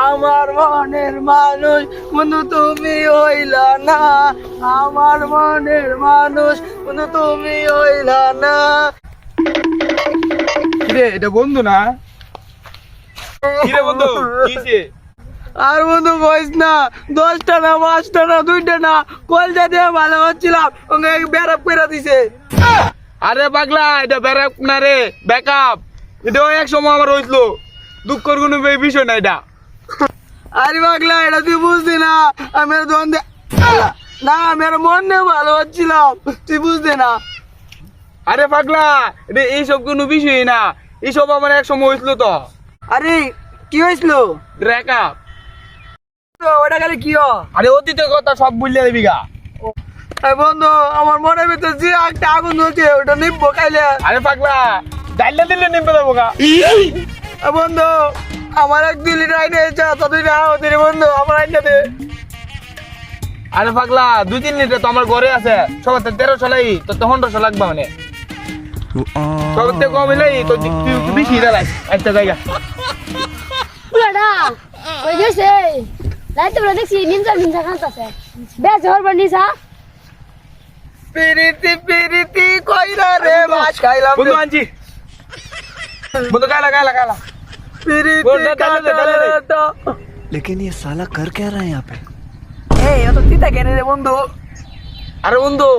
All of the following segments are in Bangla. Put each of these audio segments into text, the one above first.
আমার মনের মানুষ বন্ধু তুমি হইলা না। আমার মনের মানুষ বন্ধু তুমি হইলা না। কিরে এটা বন্ধু না? কিরে বন্ধু কিছে আর বন্ধু কইস না দশটা না পাঁচটা না দুইটা না কলজা দিয়ে ভালো হচ্ছিলাম ওকে বেড়াপ করে দিছে। আরে পাগলা এটা ব্যারাক না রে ব্যাকআপ। এটাও এক সময় আমার হইছিল দুঃখের কোনো বিষয় না এটা। আরে পাগলা এটা তুই বুঝতি না? আমি দোকান না আমি আর মন নিয়ে ভালো হচ্ছিলাম তুই বুঝতে না? আরে পাগলা এটা এইসব কোনো বিষয় না। এইসব আমার এক সময় হয়েছিল তো। আরে কি হয়েছিল? ব্রেকআপ ওটা খালি কি আরে অতীতের কথা সব বুঝলে দিবি গা। বন্ধু আমার মনে ভিতরে যে একটা আগুন হচ্ছে ওটা নিবো খাইলে আরে পাগলা ডাইলে দিলে নিবে দেবো গা। বন্ধু আমার এক দুই লিটার আইনে চা তো টাকা হতে রে বন্ধু আমার আইনে দে আরে পাগলা দুই তিন লিটার তো আমার ঘরে আছে। সবার তেরোশো লাই তো তো পনেরোশো লাগবে মানে। থেকে কম তো তুই বেশি দেলাই একটা জায়গা। পুরাটা ওই গেছে রাইতে বেলা দেখছি বেশ পিরিতি পিরিতি কইরা রে খাইলাম বন্ধু আনছি। বন্ধু গালা গালা গালা পিরিতি বন্ধু, ডালে দে, ডালে দে। কাটা लेकिन ये साला कर क्या रहा है यहाँ पे এই অত তিতা কেন রে বন্ধু আরে বন্ধু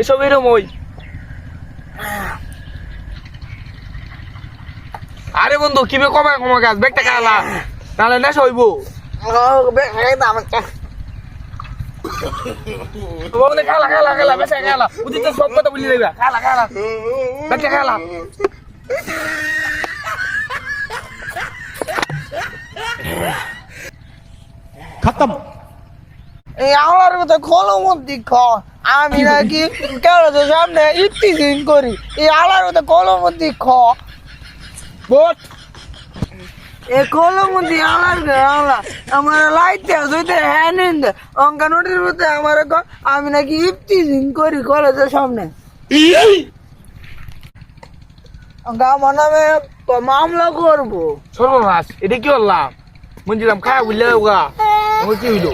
এসব এরম ওই আরে বন্ধু কিভাবে কমায় কমা গাছ ব্যাগটা খালা তাহলে নেশা হইব বন্ধু খালা খালা খালা বেসা খালা বুঝি তো সব কথা বলি দেবে খালা খালা ব্যাগটা খালা খতম। এই আমার মতো খোলো খলমত দিক আমি নাকি কেন তো সামনে ইফতি দিন করি এই আমার মতো খলমত দিক খ। বট। এ কলম দি আমার গাওলা আমার লাইতে আসইতে হ্যানিন অঙ্কা নোটির মধ্যে আমার আমি নাকি ইফতি দিন করি কলেজের সামনে। অঙ্কা আমার নামে মামলা করব। না এটা কি করলাম মঞ্জিলাম খায়া বুঝলে গা আমার কি হইল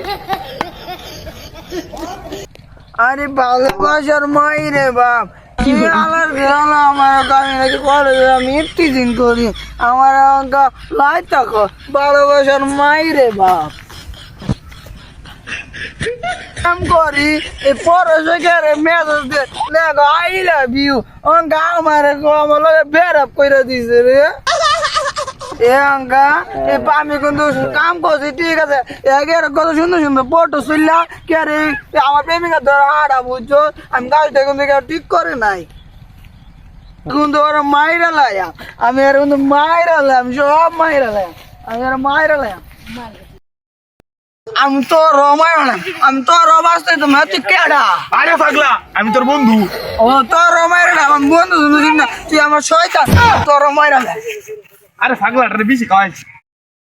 আরে ভালোবাসার মাই রে বাপ কি আলার গেল আমার আমি নাকি কলেজে আমি ইফতিজিং করি আমার অঙ্কা লাই থাকো ভালোবাসার মাই রে বাপ কাম করি এই পরশের মেসেজ দে লেগো আই লাভ ইউ অঙ্কা আমার আমার লগে বেরাপ কইরা দিছে রে এ অঙ্কা এ আমি কিন্তু কাম করছি ঠিক আছে। এগের কত সুন্দর সুন্দর ফটো শুনলা কে রে আমার প্রেমিকা ধর হাড়া বুঝছ? আমি গাছটা কিন্তু ঠিক করে নাই। কিন্তু ওরা মাইরা লায়া। আমি আর কিন্তু মাইরা লাম সব মাইরা লায়া। আমি আর মাইরা লায়া। আমি তো রমায় না আমি তো রবাস্তে তো তুই কেডা? আরে পাগলা আমি তোর বন্ধু। ও তো রমায় না আমার বন্ধু তুই আমার শয়তান তো রমায় না। আরে পাগলা এটা বেশি খাওয়াইছি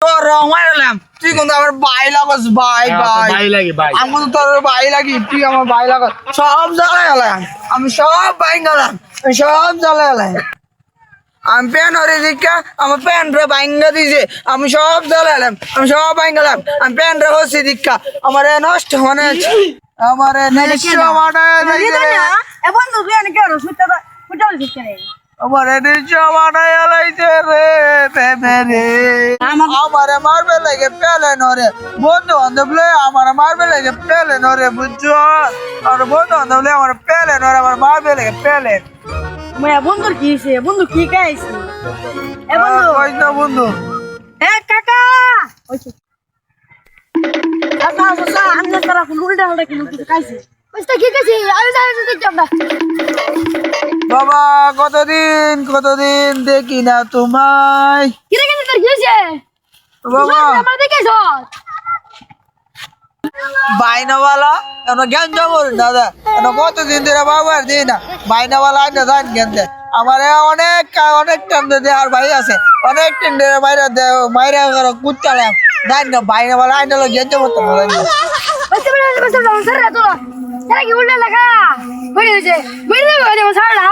তো রমায় না তুই কিন্তু আমার ভাই লাগস ভাই ভাই। ভাই লাগে ভাই। আমি তো তোর ভাই লাগি তুই আমার ভাই লাগস। সব জ্বালা গেলাম আমি সব ভাই গেলাম। আমি সব জ্বালা গেলাম আমি প্যান হরে দীক্ষা আমার প্যান্ট রে ভাঙ্গা দিছে। আমি সব জ্বালা গেলাম আমি সব ভাই গেলাম। আমি প্যান্ট রে হচ্ছে দীক্ষা আমার এ নষ্ট মনে হচ্ছে আমার এ নিঃস্ব মাটায় দিছে রে। এ বন্ধু তুই এনে সুইটা সুইটা রে আমার লাইছে রে। আমারে মারবে লাগে পেলে নরে। বন্ধু বান্ধব লয়ে আমার মারবে লাগে পেলে নরে বুঝছ? আর বন্ধু বান্ধব লয়ে আমার পেলে নরে আমার মারবে লাগে পেলে। মায়া বন্ধুর কি হইছে? বন্ধু কি খাইছে? এ বন্ধু। কইস না বন্ধু? এ কাকা! ওইছে কাকা কাকা আমি তারা ফুল উল্টা উল্টা কি লুকি খাইছে ওইটা কি খাইছে? আমি যাই না বাবা কতদিন কতদিন দেখি না তোমায়। কি রে কেন তোর বাবা আমার দেখেছ? বাইনাওয়ালা এনো জ্ঞান জমর দাদা। কতদিন ধরে বাবার দিই না। বাইনাওয়ালা আইনা ধান জ্ঞান দেয়। আমার অনেক অনেক আর ভাই আছে। অনেক কুচালাম ধান না বাইনাওয়ালা আইনা লো জ্ঞান জমর তো কি লাগা হইছে বড়ি দেবে দেবো স্যার না।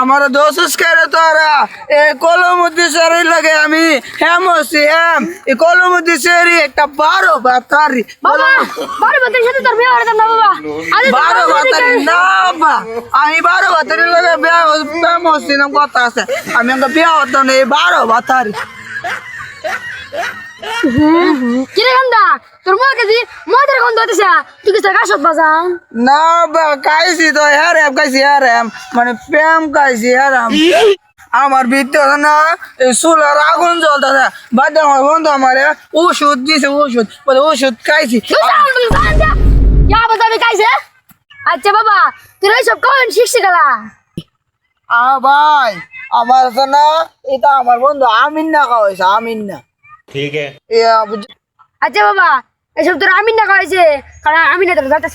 আমার দোষ করে তোরা? এ কলমুদ্দি সেরি লাগে আমি হেম হচ্ছি হেম এ কলমুদ্দি সেরি একটা বারো বাতারি। বাবা বারো বছর সাথে তোর বিয়ে করে না বাবা। বারো বাতারি না বা আমি বারো বাতারি লাগে বিয়া হচ্ছি না কথা আছে। আমি আমাকে বিয়া হতাম না এই বারো বাতারি। কিরে গন্ধা তোর মুখে কাছে মদের গন্ধ হতেছে তুই কি গাছ বাজান না বা খাইছি তো হ্যারাম খাইছি হ্যারাম মানে প্রেম খাইছি হ্যারাম আমার ভিতরে না এই চুলার আগুন জ্বলতেছে। বাদে আমার বন্ধু আমার ওষুধ দিছে ওষুধ। বলে ওষুধ খাইছি। বাজাবে আচ্ছা বাবা তুই সব কোন শিখছি গেলা? আ ভাই আমার তো না এটা আমার বন্ধু আমিন না খাওয়াইছে আমিন না। ঠিক আচ্ছা বাবা এসব তোর আমিন না কয়েছে কারণ আমিনা তোর যাতে